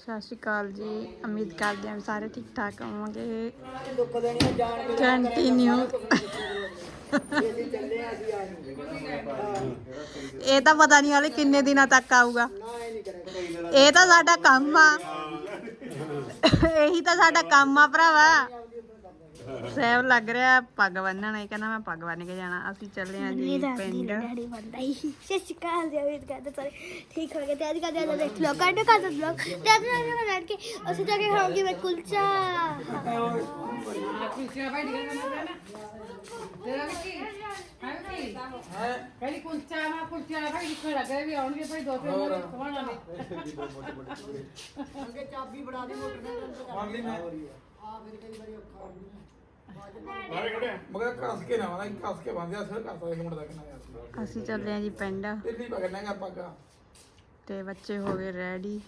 ਸਤਿ ਸ਼੍ਰੀ ਅਕਾਲ ਜੀ। ਉਮੀਦ ਕਰਦੇ ਹਾਂ ਸਾਰੇ ਠੀਕ ਠਾਕ ਹੋਵੋਗੇ। ਕੰਟੀਨਿਊ ਇਹ ਤਾਂ ਪਤਾ ਨਹੀਂ ਹਾਲੇ ਕਿੰਨੇ ਦਿਨਾਂ ਤੱਕ ਆਊਗਾ। ਇਹ ਤਾਂ ਸਾਡਾ ਕੰਮ ਆ। ਇਹੀ ਤਾਂ ਸਾਡਾ ਕੰਮ ਆ ਭਰਾਵਾ। ਸਹਿਬ ਲੱਗ ਰਿਹਾ ਪੱਗ ਬੰਨਣ ਇਹ ਕਹਿੰਦਾ ਮੈਂ ਪੱਗ ਬੰਨ ਕੇ ਜਾਣਾ। ਅਸੀਂ ਚੱਲੇ ਆਂ ਜੀ ਪਿੰਡ। ਡੈਡੀ ਬੰਦਾ ਹੀ। ਅਕਾਲ ਜੀ ਉਮੀਦ ਕਰਦੇ ਸਾਰੇ ਠੀਕ ਹੋ ਗਏ? ਤੇ ਅੱਜ ਕੱਲ੍ਹ ਜ਼ਿਆਦਾ ਦੇਖ ਲੋ ਕੰਡ ਕਰ ਦੋ ਲੋਕ ਤੇ ਅੱਜ ਮੈਂ ਬੈਠ ਕੇ ਅਸੀਂ ਜਾ ਕੇ ਖਾਵਾਂਗੇ ਮੈਂ ਕੁਲਚਾ। ਪਹਿਲੀ ਕੁਲਚਾ ਨਾ ਕੁਲਚਾ ਭਾਈ ਲਿਖਣ ਲੱਗਾ ਵੀ ਆਉਣਗੇ ਭਾਈ ਦੋ ਤਿੰਨ ਦਿਨ ਖਵਾਉਣਾ ਨੇ ਅੱਗੇ ਚਾਬੀ ਬੜਾ ਦੀ ਮੋਟਰ ਦੇ ਅੰਦਰ ਮੰਗ ਲਈ ਮੈਂ ਆ ਫਿਰ ਕਈ ਵਾਰੀ ਔਖਾ ਹੋ। ਜਾਂਦਾ ਮਗਰ ਕੱਸ ਕੇ ਨਾ ਵਾਲਾ ਕੱਸ ਕੇ ਬੰਦਿਆ ਸਿਰ ਕਰਤਾ ਇੱਕ ਮੁੰਡਾ ਕਿੰਨਾ ਯਾਰ ਅਸੀਂ ਚੱਲੇ ਆਂ ਜੀ ਪਿੰਡ। ਦਿੱਲੀ ਪਕੜਨਾਗਾ ਪੱਗਾ ਤੇ ਬੱਚੇ ਹੋ ਗਏ ਰੈਡੀ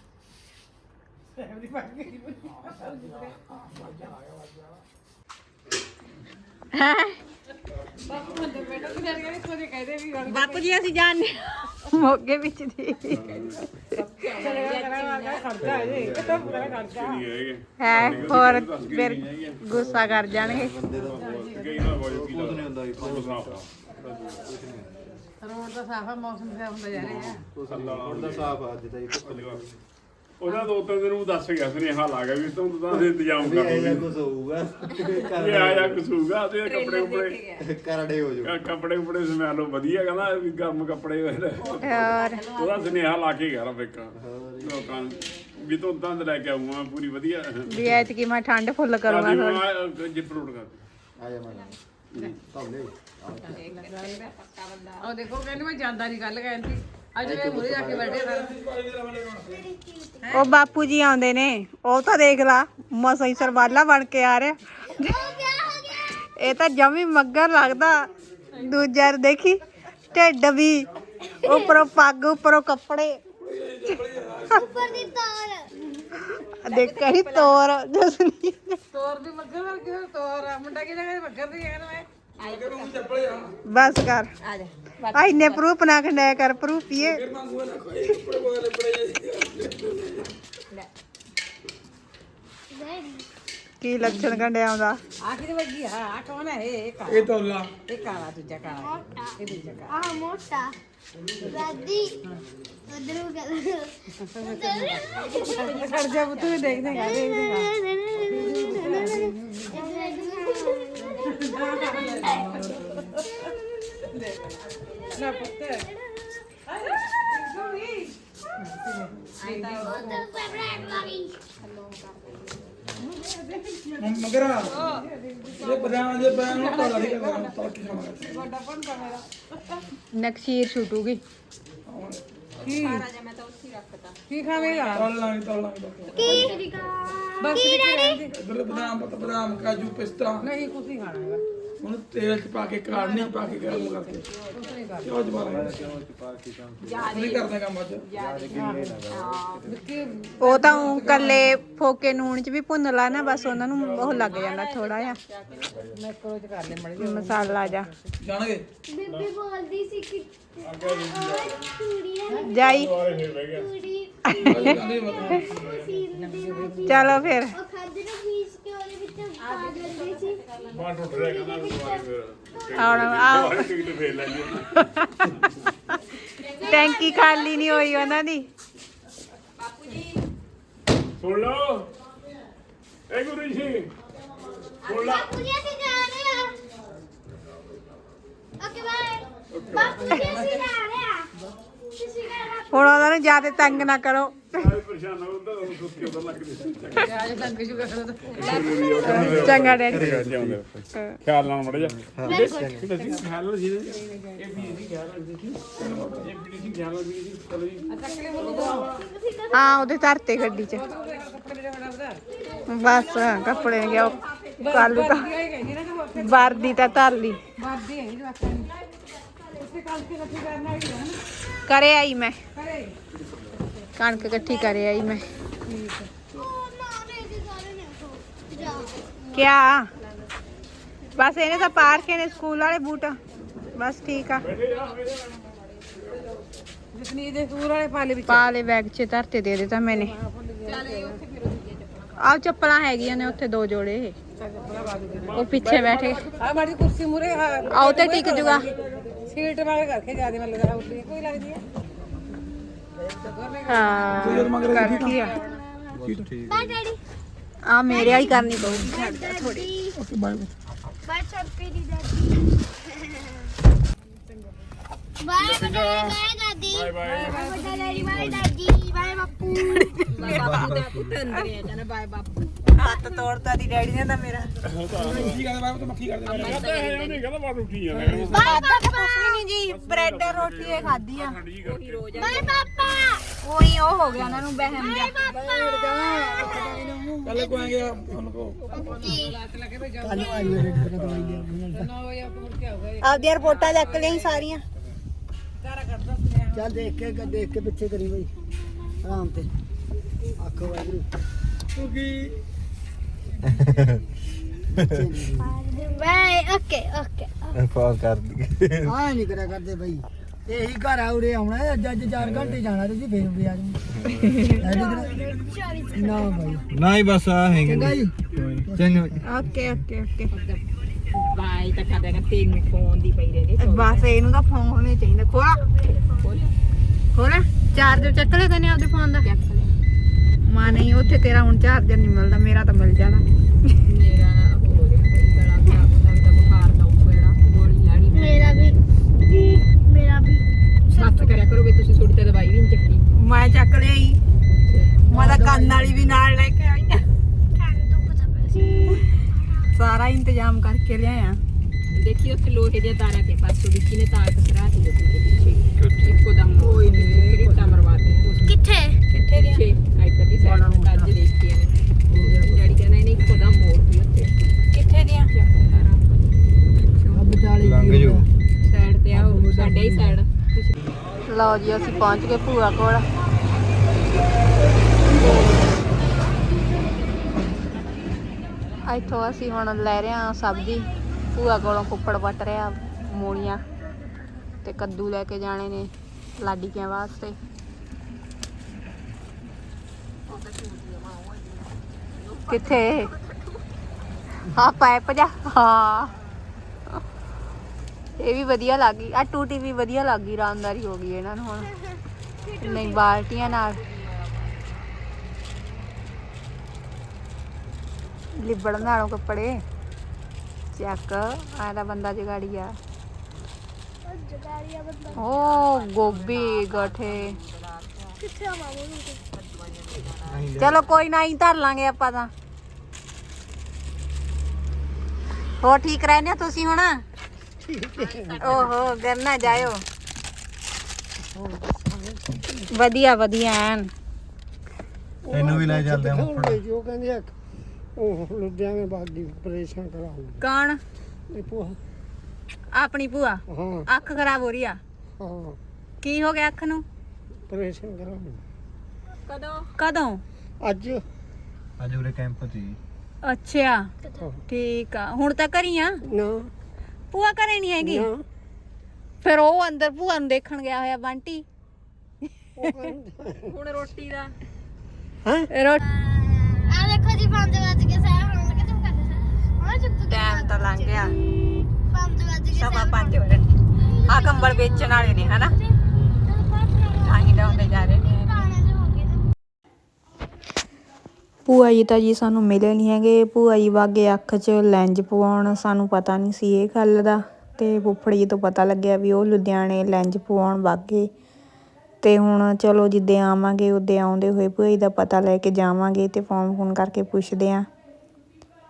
ਬਾਪੂ ਬਾਪੂ ਜੀ ਅਸੀਂ ਜਾਣਦੇ ਮੋਗੇ ਵਿੱਚ ਦੀ। ਹੈ ਹੋਰ ਫਿਰ ਗੁੱਸਾ ਕਰ ਜਾਣਗੇ। ਰੋਡ ਦਾ ਸਾਫਾ ਮੌਸਮ ਖਰਾਬ ਹੁੰਦਾ ਜਾ ਰਿਹਾ। ਹੈ ਉਹਨਾਂ ਦੋ ਤਿੰਨ ਦਿਨ ਨੂੰ ਦੱਸ ਗਿਆ ਸੁਨੇਹਾ ਲਾ ਗਿਆ ਵੀ ਤੂੰ ਤਾਂ ਇੰਤਜ਼ਾਮ ਕਰ ਇਹਦਾ ਲਓ ਕੁਝ ਹੋਊਗਾ। ਇਹ ਆਇਆ ਕਸੂਗਾ ਤੇ ਕੱਪੜੇ ਕੁਪੜੇ ਕਰੜੇ ਹੋ ਜਾਊ ਕੱਪੜੇ ਕੁਪੜੇ ਸਮਿਆ ਲਓ ਵਧੀਆ ਕਹਿੰਦਾ ਵੀ ਗਰਮ ਕੱਪੜੇ ਹੋਏ ਹੋਰ। ਉਹਦਾ ਸੁਨੇਹਾ ਲਾ ਕੇ ਗਿਆ ਰਬੇਕਾ ਲੋਕਾਂ ਨੂੰ ਵੀ ਤੂੰ ਤਾਂ ਲੈ ਕੇ ਆਉਂਗਾ ਪੂਰੀ ਵਧੀਆ। ਵੀ ਐਤਕੀ ਮੈਂ ਠੰਡ ਫੁੱਲ ਕਰੂੰਗਾ ਕਾਦੀ ਥੋੜੀ ਜਿਪ ਰੋਡ ਕਰ। ਆ ਜਾ ਮੈਂ ਤਾਂ ਲੈ ਉਹ ਦੇਖੋ ਕਹਿੰਦੀ ਮੈਂ ਜਾਂਦਾ ਨਹੀਂ ਗੱਲ ਕਹਿੰਦੀ ਅੱਜ ਮੈਂ ਮੁਰੇ ਜਾ ਕੇ ਬੈਠੇ ਨਾਲ ਉਹ ਬਾਪੂ ਜੀ ਆਉਂਦੇ ਨੇ ਉਹ ਤਾਂ ਦੇਖ ਲਾ ਮਸਾਂ ਹੀ ਸਰਵਾਲਾ ਬਣ ਕੇ ਆ ਰਿਹਾ। ਇਹ ਤਾਂ ਜਮੀ ਮੱਗਰ ਲੱਗਦਾ। ਦੂਜਾ ਦੇਖੀ ਢਿੱਡ ਵੀ ਉੱਪਰੋਂ ਪੱਗ ਉੱਪਰੋਂ ਕੱਪੜੇ। ਉੱਪਰ ਦੀ ਤਾਰ। ਦੇਖ ਕਹੀ ਤੋਰ ਜਸਨੀ। ਤੋਰ ਵੀ ਮੱਗਰ ਵਰਗੇ ਤੋਰ ਆ। ਮੁੰਡਾ ਕਿਹਦਾ ਮੱਗਰ ਦੀ ਹੈ ਮੈਂ। ਬਸ ਕਰ ਆ ਇੰਨੇ ਪ੍ਰੂਫ ਨਾ ਖੰਡਿਆ ਕਰ ਪ੍ਰੂਫ ਇਹ ਕੀ ਲੱਛਣ ਕੰਡਿਆ ਆਉਂਦਾ ਆ ਕਿਹਦੇ ਵੱਜੀ ਆ ਆ ਕੌਣ ਹੈ ਇਹ ਇਹ ਕਾਲਾ ਇਹ ਤੋਲਾ ਇਹ ਕਾਲਾ ਦੂਜਾ ਕਾਲਾ ਇਹ ਦੂਜਾ ਕਾਲਾ ਆਹ ਮੋਟਾ ਦਾਦੀ ਉਧਰ ਨੂੰ ਕਰ ਖੜ ਜਾ ਪੁੱਤ ਵੀ ਦੇਖ ਦੇਗਾ ਦੇਖ ਦੇਗਾ ਨਾ ਪੁੱਤ ਮਗਰ ਇਹ ਬਦਾਮ ਜੇ ਬਦਾਮ ਨੂੰ ਤੋਲਾ ਨਹੀਂ ਕਰਦਾ ਤੋਲ ਕੇ ਖਾਣਾ ਵੱਡਾ ਪੰਦਾ ਮੇਰਾ ਨਕਸ਼ੀਰ ਛੁੱਟੂਗੀ ਕੀ ਕੀ ਖਾਵੇਂਗਾ ਤੋਲਾ ਨਹੀਂ ਤੋਲਾ ਨਹੀਂ ਕੀ ਬਸ ਵਿੱਚ ਰਹਿਣ ਦੇ ਇਧਰ ਬਦਾਮ ਪਤਾ ਬਦਾਮ ਕਾਜੂ ਪਿਸਤਾ ਨਹੀਂ ਕੁਝ ਨਹੀਂ ਖਾਣਾ ਹੈਗਾ ਉਹਨੂੰ ਤੇਲ ਚ ਪਾ ਕੇ ਕਾੜਨੇ ਪਾ ਕੇ ਗਰਮ ਕਰਕੇ। ਕਿਉਂ ਜਮਾਨਾ ਨਹੀਂ ਕਰਦਾ ਕੰਮ ਅੱਜ। ਉਹ ਤਾਂ ਊਂ ਕੱਲੇ ਫੋਕੇ ਨੂਣ ਚ ਵੀ ਭੁੰਨ ਲਾ ਨਾ ਬਸ ਉਹਨਾਂ ਨੂੰ ਉਹ ਲੱਗ ਜਾਂਦਾ ਥੋੜਾ ਜਿਹਾ। ਮੈਂ ਕੋਲ ਚ ਕਰ ਲੈ ਮੜ ਮਸਾਲਾ ਜਾ। ਜਾਣਗੇ? ਬੀਬੀ ਬੋਲਦੀ ਸੀ ਕਿ ਜਾਈ। ਉਹ ਚਲੋ ਫਿਰ। ਖੱਦ ਨੂੰ ਪੀਸ ਟੈਂਕੀ ਖਾਲੀ ਨਹੀਂ ਹੋਈ ਉਹਨਾਂ ਦੀ ਸੁਣ ਲਓ ਇਹ ਗੁਰੂ ਜੀ ਸੁਣ ਲਾ ਬਾਪੂ ਜੀ ਅਸੀਂ ਜਾ ਰਹੇ ਹਾਂ ਓਕੇ ਬਾਏ ਬਾਪੂ ਜੀ ਅਸੀਂ ਜਾ ਰਹੇ ਹਾਂ ਤੁਸੀਂ ਕਰ ਹੁਣ ਉਹਨਾਂ ਨੂੰ ਜ਼ਿਆਦਾ ਤੰਗ ਨਾ ਕਰੋ। ਤਾਂ ਚੰਗਾ ਡੈਡੀ। ਖਿਆਲ ਨਾਲ ਮੜ ਜਾ ਜੀ ਜੀ ਜੀ ਜੀ ਜੀ ਹਾਂ ਉਹਦੇ ਧਰਤੇ ਗੱਡੀ 'ਚ। ਬਸ ਕੱਪੜੇ ਗਿਆ ਕੱਲ ਤਾਂ ਵਰਦੀ ਤਾਂ ਧਰ ਲਈ। ਬਾਦੀ ਹੈ ਦੀ। ਉੱਥੇ ਕੱਲ ਕੇ ਰੱਖੀ ਕਰਨਾ ਹੀ ਕਰੇ ਆਈ ਮੈਂ। ਕਣਕ ਇਕੱਠੀ ਕਰੇ ਆਈ ਮੈਂ। ਕਿਆ? ਬਸ ਇਹਨੇ ਤਾਂ ਪਾਰਕੇ ਨੇ ਸਕੂਲ ਵਾਲੇ ਬੂਟ। ਬਸ ਠੀਕ ਆ। ਜਸਨੀ ਦੇ ਸੂਰ ਵਾਲੇ ਪਾਲੇ ਵਿੱਚ। ਪਾ ਲੈ ਬੈਗ 'ਚ ਧਰਤੇ ਦੇ ਦਿੱਤਾ ਮੈਨੇ। ਆਹ ਚੱਪਲਾਂ ਹੈਗੀਆਂ ਨੇ ਉੱਥੇ ਦੋ ਜੋੜੇ ਉਹ ਪਿੱਛੇ ਬੈਠੇ। ਆ ਮਾੜੀ ਕੁਰਸੀ ਮੂਰੇ ਆਓ ਤੇ ਟਿਕ ਜੂਗਾ। ਸੀਟ ਵਾਲੇ ਕਰਕੇ ਜ਼ਿਆਦਾ ਮੈਨੂੰ ਲੱਗਦਾ ਉੱਤੇ ਕੋਈ ਲੱਗਦੀ ਹੈ ਹਾਂ ਕਰਤੀ ਆ? ਬਾਏ ਡੈਡੀ ਆ ਮੇਰੇ ਵਾਲੀ ਕਰਨੀ ਪਊਗੀ ਥੋੜੀ ਓਕੇ ਬਾਏ ਬਾਏ ਚੰਪੀ ਦੀ ਦਾਦੀ ਬਾਏ ਬਟਾ ਬਾਏ ਦਾਦੀ। Bye bye. ਬਾਏ ਬਟਾ ਡੈਡੀ ਬਾਏ ਦਾਦੀ ਬਾਏ। ਬਾਪੂ। ਹੱਥ ਤੋੜਤਾ ਦੀ ਡੈਡੀ ਨੇ ਤਾਂ ਮੇਰਾ। ਕੀ ਕਰਦੇ ਬਾਏ ਤਾਂ ਮੱਖੀ ਕਰਦੇ ਬਾਏ ਕਹਿੰਦਾ ਹੈ ਉਹਨੇ ਕਹਿੰਦਾ ਬਾਹਰ ਉੱਠੀ ਜਾਂਦਾ ਖਾਦਾ ਤਾਂ ਕੁਛ ਵੀ ਨਹੀਂ ਜੀ ਬ੍ਰੈਡ ਰੋਟੀ ਇਹ ਖਾਦੀ ਆ। Bye papa. ਉਹੀ ਉਹ ਹੋ ਗਿਆ ਉਹਨਾਂ ਨੂੰ ਬਹਿਮ ਜਾ ਕੱਲ ਕੋ ਆਏਗੇ ਉਹਨਾਂ ਕੋ ਕੱਲ ਆਪਦੀਆਂ ਰਿਪੋਰਟਾਂ ਚੱਕ ਲਈ ਸਾਰੀਆਂ। ਚੱਲ ਦੇਖ ਕੇ ਦੇਖ ਕੇ ਪਿੱਛੇ ਕਰੀ ਬਈ। ਆਰਾਮ ਤੇ। ਆਖੋ ਵਾਹਿਗੁਰੂ ਕਿਉਂਕਿ ਬਾਏ ਓਕੇ ਓਕੇ ਫੋਨ ਕਰ ਦੀ ਹਾਂ ਨਹੀਂ ਕਰਿਆ ਕਰਦੇ ਬਈ। ਇਹੀ ਘਰ ਆ ਉਰੇ ਆਉਣਾ ਹੈ, ਅੱਜ ਅੱਜ 4 ਘੰਟੇ ਜਾਣਾ ਤੁਸੀਂ ਫੇਰ ਉਰੇ ਆ ਜਾਓ ਨਾ ਬਈ। ਨਾ ਹੀ ਬਸ ਆ ਹੈਗੇ ਚੰਗਾ ਜੀ। ਚੰਗਾ। ਓਕੇ ਓਕੇ ਓਕੇ ਬਾਈ ਤਾਂ ਖਾਦਾ ਕਿ ਤੈਨੂੰ ਫੋਨ ਦੀ ਪਈ ਰਹੇ ਬਸ ਇਹਨੂੰ ਤਾਂ ਫੋਨ ਹੋਣੇ ਚਾਹੀਦਾ। ਖੋਲਾ। ਖੋਲਾ। ਚਾਰਜਰ ਚੱਕ ਲੈ ਕਨੇ ਆਪਦੇ ਫੋਨ ਦਾ। ਮਾਂ ਨਹੀਂ ਉੱਥੇ ਤੇਰਾ ਹੁਣ ਚਾਰਜਰ ਨਹੀਂ ਮਿਲਦਾ ਮੇਰਾ ਤਾਂ ਮਿਲ ਜਾਣਾ। ਮੇਰਾ ਹੋ ਰਿਹਾ ਬਈ ਗਲਾ ਖਰਾਬ ਲੱਗਦਾ ਬੁਖਾਰ ਦਾ ਉਪੜਾ ਗੋਲੀ ਲੈਣੀ ਮੇਰਾ ਵੀ ਮੇਰਾ ਵੀ। ਬਸ ਕਰਿਆ ਕਰੋ ਵੀ ਤੁਸੀਂ ਥੋੜੀ ਤੇ ਦਵਾਈ ਵੀ ਨਹੀਂ ਚੱਕੀ। ਮੈਂ ਚੱਕ ਲਈ ਮੈਂ ਤਾਂ ਕੰਨ ਵਾਲੀ ਵੀ ਨਾਲ ਲੈ ਕੇ ਆਈ ਤੋਂ ਸਾਰਾ ਇੰਤਜ਼ਾਮ ਕਰਕੇ ਲਿਆਇਆ। ਦੀਆਂ ਤਾਰਾਂ ਤੇ? ਪਾਸੋਂ ਵਿੱਕੀ ਨੇ ਤਾਰ ਕਸਰਾ ਦਿੱਤੀ ਉਹਦੇ ਪਿੱਛੇ? ਇੱਕੋ ਦਮ ਕੋਈ ਨਹੀਂ ਕਿਰਿੱਟਾ ਮਰਵਾ ਦੇ ਕਿੱਥੇ? ਕਿੱਥੇ ਦੀਆਂ? ਪਿੱਛੇ। ਇੱਧਰ ਦੀ ਸਾਈਡ ਤੋਂ ਅੱਜ ਦੇਖੀ ਇਹਨੇ ਡੈਡੀ ਕਹਿੰਦਾ ਇਹਨੇ ਇੱਕੋ ਦਮ ਮੋੜ ਦੀ ਉੱਤੇ। ਕਿੱਥੇ ਦੀਆਂ? ਆ ਬਟਾਲੇ ਲੰਘ ਕੀ ਜਾਓ। ਹੋਇਆ? ਸਾਈਡ ਤੇ ਆ ਉਹ ਸਾਡੇ ਹੀ ਸਾਈਡ। ਲਓ ਜੀ ਅਸੀਂ ਪਹੁੰਚ ਗਏ ਭੂਆ ਕੋਲ। ਇੱਥੋਂ ਅਸੀਂ ਹੁਣ ਲੈ ਰਹੇ ਹਾਂ ਸਬਜ਼ੀ। ਭੂਆ ਕੋਲੋਂ ਕੁੱਪੜ ਵੱਟ ਰਿਹਾ, ਮੂਲੀਆਂ ਤੇ ਕੱਦੂ ਲੈ ਕੇ ਜਾਣੇ ਨੇ ਲਾਡੀਆਂ ਵਾਸਤੇ। ਕਿੱਥੇ? ਹਾਂ ਪਾਈਪ ਜਾ। ਹਾਂ। ਇਹ ਵੀ ਵਧੀਆ ਲੱਗ ਗਈ। ਆ ਟੂਟੀ ਵੀ ਵਧੀਆ ਲੱਗ ਗਈ ਰਾਮਦਾਰੀ ਹੋ ਗਈ ਇਹਨਾਂ ਨੂੰ ਹੁਣ। ਨਹੀਂ, ਬਾਲਟੀਆਂ ਨਾਲ। ਲਿਬੜ ਨਾਲੋਂ ਕੱਪੜੇ। ਚੱਕ ਆ ਤਾਂ ਬੰਦਾ ਜਗਾੜੀ ਆ ਬੰਦਾ। ਓ ਗੋਭੀ ਗਠੇ। ਕਿੱਥੇ ਆ ਮਾਮੂ ਨੂੰ ਚਲੋ ਕੋਈ ਨਾ ਹੀ ਧਰ ਲਾਂਗੇ ਆਪਾਂ ਤਾਂ। ਹੋ ਠੀਕ ਰਹਿੰਦੇ ਹੋ ਤੁਸੀਂ ਹੁਣ? ਓਹੋ ਘਰ ਨਾ ਜਾਇਓ। ਵਧੀਆ ਵਧੀਆ ਐਨ। ਤੈਨੂੰ ਵੀ ਲੈ ਚੱਲਦੇ ਆ ਜੋ ਕਹਿੰਦੇ ਆ। ਉਹ ਲੁਧਿਆਣੇ ਬਾਗ ਦੀ ਆਪਰੇਸ਼ਨ ਕਰਾਉਂ ਕੌਣ? ਇਹ ਪੂਆ ਆਪਣੀ ਭੂਆ? ਹਾਂ। ਅੱਖ ਖਰਾਬ ਹੋ ਰਹੀ ਆ? ਹਾਂ। ਕੀ ਹੋ ਗਿਆ ਅੱਖ ਨੂੰ? ਆਪਰੇਸ਼ਨ ਕਰਾਉਂ ਕਦੋਂ? ਕਦੋਂ? ਅੱਜ। ਅੱਜ ਉਰੇ ਕੈਂਪ ਸੀ ਅੱਛਾ ਠੀਕ ਆ। ਹੁਣ ਤਾਂ ਘਰੀ ਆ? ਨਾ। ਭੂਆ ਘਰੇ ਨਹੀਂ ਹੈਗੀ? ਨਾ। ਫਿਰ ਉਹ ਅੰਦਰ ਭੂਆ ਨੂੰ ਦੇਖਣ ਗਿਆ ਹੋਇਆ ਬੰਟੀ। ਹੁਣ ਰੋਟੀ ਦਾ। ਰੋ ਆ ਦੇਖੋ ਜੀ 5 ਵਜ ਕੇ ਸਾਹਿਬ ਹੁਣ ਕਿਤੇ ਕਰਦੇ ਸਾਹਿਬ ਹਾਂ ਚੁੱਪ ਟਾਈਮ ਤਾਂ ਲੰਘ ਗਿਆ। 5 ਵਜ ਕੇ ਸਵਾ ਪੰਜ ਹੋ ਰਹੇ ਆ ਕੰਬਲ ਵੇਚਣ ਵਾਲੇ ਨੇ ਹਨਾ? ਆਹੀ ਡਾਉਂਦੇ ਜਾ ਰਹੇ ਨੇ। ਭੂਆ ਜੀ ਤਾਂ ਜੀ ਸਾਨੂੰ ਮਿਲੇ ਨਹੀਂ ਹੈਗੇ। ਭੂਆ ਜੀ ਵਾਗੇ ਅੱਖ 'ਚ ਲੈਂਜ ਪਵਾਉਣ ਸਾਨੂੰ ਪਤਾ ਨਹੀਂ ਸੀ ਇਹ ਗੱਲ ਦਾ। ਤੇ ਫੁੱਫੜ ਜੀ ਤੋਂ ਪਤਾ ਲੱਗਿਆ ਵੀ ਉਹ ਲੁਧਿਆਣੇ ਲੈਂਜ ਪਵਾਉਣ ਵਾਗੇ। ਤੇ ਹੁਣ ਚਲੋ ਜਿੱਦੇ ਆਵਾਂਗੇ ਉਹਦੇ ਆਉਂਦੇ ਹੋਏ ਭੂਆ ਦਾ ਪਤਾ ਲੈ ਕੇ ਜਾਵਾਂਗੇ ਤੇ ਫੋਨ ਫੋਨ ਕਰਕੇ ਪੁੱਛਦੇ ਆਂ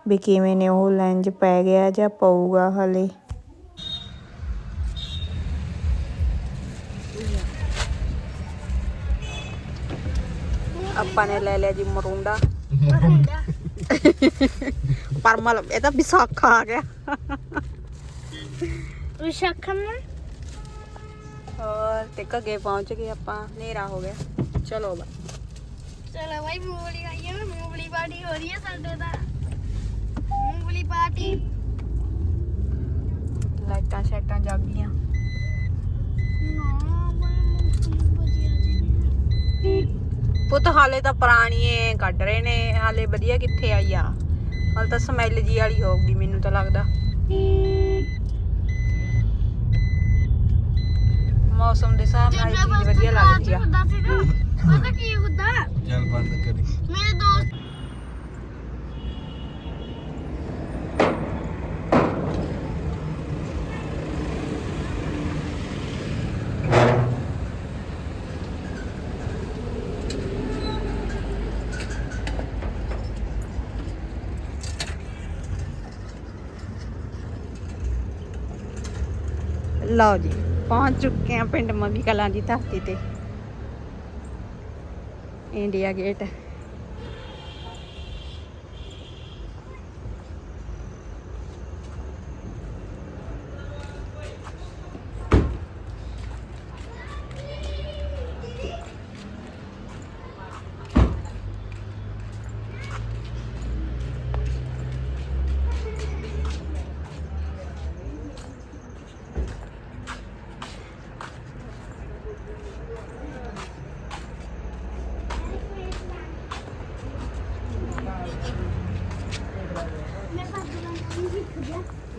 ਵੀ ਕਿਵੇਂ ਨੇ ਉਹ ਲੈਂਜ ਪੈ ਗਿਆ ਜਾਂ ਪਊਗਾ ਹਲੇ। ਆਪਾਂ ਨੇ ਲੈ ਲਿਆ ਜੀ ਮਰੂੰਡਾ। ਪਰਮਲ ਇਹ ਤਾਂ ਵਿਸਾਖਾ ਆ ਗਿਆ। ਵਿਸ਼ਾਖਮ ਨਾ? ਹੋਰ ਤੇ ਘੱਗੇ ਪਹੁੰਚ ਗਏ ਆਪਾਂ ਹਨੇਰਾ ਹੋ ਗਿਆ। ਚਲੋ ਬਾ ਚਲੋ ਭਾਈ ਮੂੰਗਲੀ ਖਾਈਏ ਨਾ ਮੂੰਗਲੀ ਪਾਰਟੀ ਹੋ ਰਹੀ ਹੈ ਸਾਡੇ ਦਾ ਮੂੰਗਲੀ ਪਾਰਟੀ। ਲਾਈਟਾਂ ਸ਼ੈਟਾਂ ਜਗ ਗਈਆਂ। ਪੁੱਤ ਹਾਲੇ ਤਾਂ ਪੁਰਾਣੀਏ ਕੱਢ ਰਹੇ ਨੇ ਹਾਲੇ ਵਧੀਆ ਕਿੱਥੇ ਆਈ ਆ? ਹਾਲੇ ਤਾਂ ਸਮੈਲ ਜੀ ਵਾਲੀ ਹੋਊਗੀ ਮੈਨੂੰ ਤਾਂ ਲੱਗਦਾ। ਮੌਸਮ ਦੇ ਹਿਸਾਬ ਨਾਲ ਇਹ ਚੀਜ਼ ਵਧੀਆ ਲੱਗਦੀ ਆ। ਹੁੰਦਾ ਸੀ ਨਾ ਪਤਾ ਕੀ ਹੁੰਦਾ? ਚੱਲ ਬੰਦ ਕਰੀ। ਮੇਰੇ ਦੋਸਤ ਲਓ ਜੀ। ਪਹੁੰਚ ਚੁੱਕੇ ਆ ਪਿੰਡ ਮਵੀ ਕਲਾਂ ਦੀ ਧਰਤੀ ਤੇ। India gate.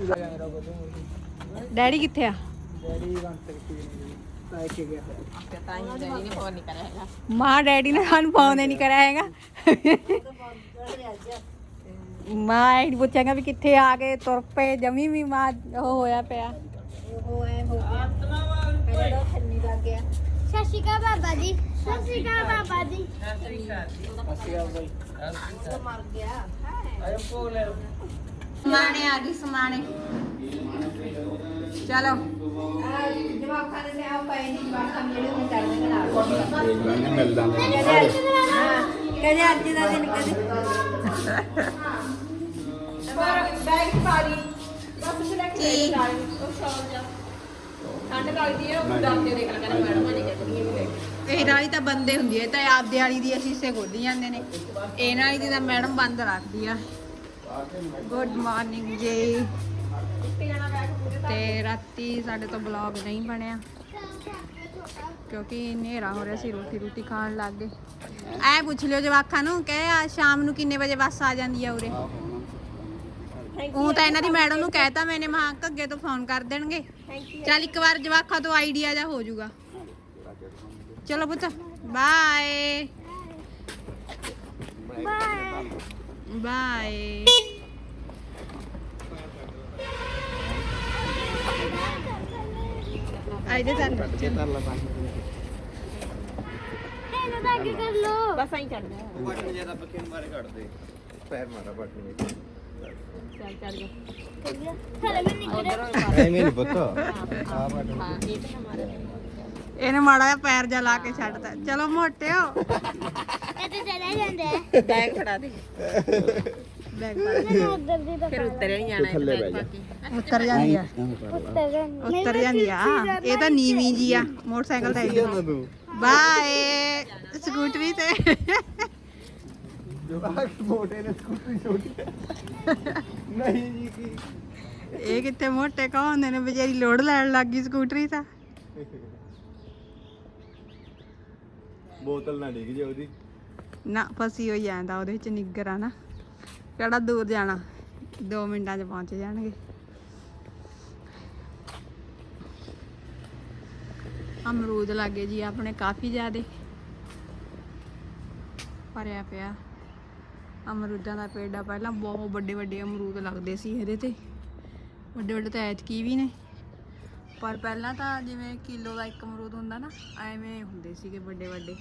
ਗਿਆ ਡੈਡੀ ਕਿੱਥੇ ਆ ਤਾਂ ਹੀ ਡੈਡੀ ਨੇ ਫੋਨ ਨਹੀਂ ਕਰਿਆ ਹੈਗਾ ਮਾਂ ਡੈਡੀ ਨੇ ਸਾਨੂੰ ਪਾਉਂਦੇ ਨਹੀਂ ਕਰਿਆ ਹੈਗਾ ਮਾਂ ਇਹ ਪੁੱਛਿਆਗਾ ਵੀ ਕਿੱਥੇ ਆ ਗਏ ਤੁਰ ਪਏ ਜਮੀ ਵੀ ਮਾਂ ਉਹ ਹੋਇਆ ਪਿਆ ਸਤਿ ਸ਼੍ਰੀ ਅਕਾਲ ਬਾਬਾ ਜੀ ਸਤਿ ਸ਼੍ਰੀ ਅਕਾਲ ਬਾਬਾ ਜੀ ਸਮਾਣੇ ਆ ਗਈ ਸਮਾਣੇ। ਚਲੋ। ਜਵਾਖਾਂ ਦੇ ਤੇ ਆਓ ਪਏ ਨਹੀਂ ਜਵਾਖਾਂ ਜਿਹੜੇ ਉਹਨੇ ਚੜ੍ਹਦੇ ਨਾਲ ਦੇਖ ਲਾਂਗੇ ਮਿਲ ਲਾਂਗੇ ਕਦੇ ਅੱਜ ਦਾ ਦਿਨ ਕਦੇ ਬੈਗ ਪਾ ਬਸ ਸਿਲੈਕਟ ਕੀ? ਉਹ ਸ਼ੌਲ ਜਾ ਠੰਡ ਲੱਗਦੀ ਹੈ ਉਹ ਡਰ ਕੇ ਦੇਖ ਲੈ ਕਹਿੰਦਾ ਮੈਡਮ ਨਹੀਂ ਕਹਿੰਦੀ ਵੀ ਇਹ ਵਾਲੀ ਤਾਂ ਬੰਦੇ ਹੁੰਦੀ ਹੈ ਇਹ ਤਾਂ ਆਪਦੇ ਵਾਲੀ ਦੀ ਅਸੀਂ ਸੇ ਖੋਲੀ ਜਾਂਦੇ ਨੇ। ਇਹ ਵਾਲੀ ਦੀ ਤਾਂ ਮੈਡਮ ਬੰਦ ਰੱਖਦੀ ਆ। ਗੁੱਡ ਮਾਰਨਿੰਗ ਜੀ ਤੇ ਰਾਤੀ ਸਾਡੇ ਤੋਂ ਬਲੌਗ ਨਹੀਂ ਬਣਿਆ। ਕਿਉਂਕਿ ਹਨੇਰਾ ਹੋ ਰਿਹਾ ਸੀ ਰੋਟੀ ਰੋਟੀ ਖਾਣ ਲੱਗ ਗਏ। ਐ ਪੁੱਛ ਲਿਓ ਜਵਾਕਾਂ ਨੂੰ ਕਿ ਆ ਸ਼ਾਮ ਨੂੰ ਕਿੰਨੇ ਵਜੇ ਬੱਸ ਆ ਜਾਂਦੀ ਆ ਉਰੇ? ਉਹ ਤਾਂ ਇਹਨਾਂ ਦੀ ਮੈਡਮ ਨੂੰ ਕਹਿਤਾ ਮੈਨੇ ਮਹਾਂ ਅੱਗੇ ਤੋਂ ਫੋਨ ਕਰ ਦੇਣਗੇ। ਚੱਲ ਇੱਕ ਵਾਰ ਜਵਾਕਾਂ ਤੋਂ ਆਈਡੀਆ ਜਾ ਹੋ ਜਾਊਗਾ। ਚਲੋ ਪੁੱਤ ਬਾਏ ਬਾਏ ਬਾਏ ਆਈਦੇ ਚੱਲ ਇਹਨੂੰ ਤਾਂ ਅੱਗੇ ਕਰ ਲੋ ਬਸ ਐਂ ਚੜਨਾ ਬਟਨ ਜ਼ਿਆਦਾ ਪੱਕੇ ਨੂੰ ਮਾਰੇ ਕੱਢ ਦੇ ਪੈਰ ਮਾਰਾ ਬਟਨ ਵਿੱਚ ਚੱਲ ਚੜ ਜਾ ਥਲੇ ਵੀ ਨਿਕਲੇ ਐਵੇਂ ਨਹੀਂ ਪਤਾ ਆ ਬਟਨ ਹਾਂ ਇਹ ਤਾਂ ਹਮਾਰਾ ਇਹਨੇ ਮਾੜਾ ਜਿਹਾ ਪੈਰ ਜਾ ਲਾ ਕੇ ਛੱਡਤਾ। ਚਲੋ ਮੋਟਿਓ ਇਹ ਤੇ ਚਲੇ ਜਾਂਦੇ ਬੈਗ ਫੜਾ ਦੇ। ਬੈਗ ਮੈਂ ਉਧਰ ਦੀ ਤਾਂ ਫਿਰ ਉੱਤਰ ਨਹੀਂ ਜਾਣਾ ਹੈ ਬੈਗ ਪਾ ਕੇ। ਉੱਤਰ ਜਾਂਦੀ ਆ। ਉੱਤਰ ਉੱਤਰ ਜਾਂਦੀ ਆ। ਇਹ ਤਾਂ ਨੀਵੀਂ ਜੀ ਆ। ਮੋਟਰਸਾਈਕਲ ਤੇ ਆਈ ਨਾ। ਤੂੰ ਬਾਏ। ਸਕੂਟਰੀ ਤੇ। ਜੋ ਆ ਮੋਟੇ ਨੇ ਸਕੂਟਰੀ ਛੋਟੀ। ਨਹੀਂ ਜੀ ਕੀ? ਇਹ ਕਿੱਥੇ ਮੋਟੇ ਕਾ ਹੁੰਦੇ ਨੇ? ਵਿਚਾਰੀ ਲੋਡ ਲੈਣ ਲੱਗ ਗਈ ਸਕੂਟਰੀ ਤਾਂ। ਬੋਤਲ ਨਾ ਡਿੱਗ ਜੇ ਉਹਦੀ। ਨਾ, ਫਸੀ ਹੋਈ ਜਾਂਦਾ ਉਹਦੇ ਵਿੱਚ ਨਿੱਗਰ ਆ ਨਾ। ਕਿਹੜਾ ਦੂਰ ਜਾਣਾ? 2 ਮਿੰਟਾਂ 'ਚ ਪਹੁੰਚ ਜਾਣਗੇ। ਅਮਰੂਦ ਲੱਗੇ ਜੀ, ਆਪਣੇ ਕਾਫੀ ਜ਼ਿਆਦੇ। ਭਰਿਆ ਪਿਆ। ਅਮਰੂਦਾਂ ਦਾ ਪੇੜਾ ਪਹਿਲਾਂ ਬਹੁਤ ਵੱਡੇ ਵੱਡੇ ਅਮਰੂਦ ਲੱਗਦੇ ਸੀ ਇਹਦੇ ਤੇ। ਵੱਡੇ ਵੱਡੇ ਤਾਂ ਐਤਕੀ ਵੀ ਨੇ। ਪਰ ਪਹਿਲਾਂ ਤਾਂ ਜਿਵੇਂ ਕਿਲੋ ਦਾ ਇੱਕ ਅਮਰੂਦ ਹੁੰਦਾ ਨਾ, ਐਵੇਂ ਹੁੰਦੇ ਸੀਗੇ ਵੱਡੇ ਵੱਡੇ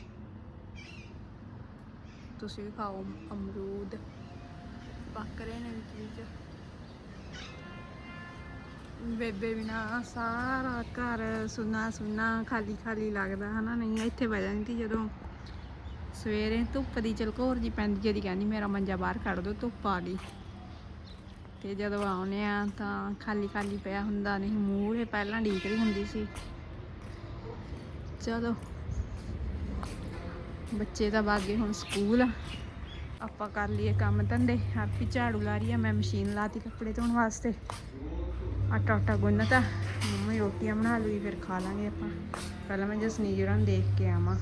ਤੁਸੀਂ ਵੀ ਖਾਓ ਅਮਰੂਦ। ਪੱਕ ਰਹੇ ਨੇ ਵਿੱਚ ਵਿੱਚ। ਬੇਬੇ ਬਿਨਾ ਸਾਰਾ ਘਰ ਸੁਨਾ ਸੁਨਾ, ਖਾਲੀ ਖਾਲੀ ਲੱਗਦਾ, ਹਨਾ? ਨਹੀਂ, ਇੱਥੇ ਬਹਿ ਜਾਂਦੀ ਜਦੋਂ ਸਵੇਰੇ। ਧੁੱਪ ਦੀ ਚਲਕੋਰ ਜੀ ਪੈਂਦੀ ਜਦੀ ਕਹਿੰਦੀ, ਮੇਰਾ ਮੰਜਾ ਬਾਹਰ ਕੱਢ ਦੋ ਧੁੱਪ ਆ ਗਈ। ਤੇ ਜਦੋਂ ਆਉਨੇ ਆ ਤਾਂ ਖਾਲੀ ਖਾਲੀ ਪਿਆ ਹੁੰਦਾ, ਨਹੀਂ ਮੂਹਰੇ ਪਹਿਲਾਂ ਢੀਕ ਰਹੀ ਹੁੰਦੀ ਸੀ। ਚਲੋ। ਬੱਚੇ ਤਾਂ ਬਾਗੇ ਹੁਣ ਸਕੂਲ। ਆਪਾਂ ਕਰ ਲਈਏ ਕੰਮ ਧੰਦੇ। ਆਪੀ ਝਾੜੂ ਲਾ ਰਹੀ ਆ, ਮੈਂ ਮਸ਼ੀਨ ਲਾਤੀ ਕੱਪੜੇ ਧੋਣ ਵਾਸਤੇ। ਆਟਾ ਆਟਾ ਗੁੰਨਤਾ। ਮੰਮੀ ਰੋਟੀਆਂ ਬਣਾ ਲੂਗੀ, ਫਿਰ ਖਾ ਲਾਂਗੇ ਆਪਾਂ। ਪਹਿਲਾਂ ਮੈਂ ਜਸਨੀ ਹੋਰਾਂ ਨੂੰ ਦੇਖ ਕੇ ਆਵਾਂ।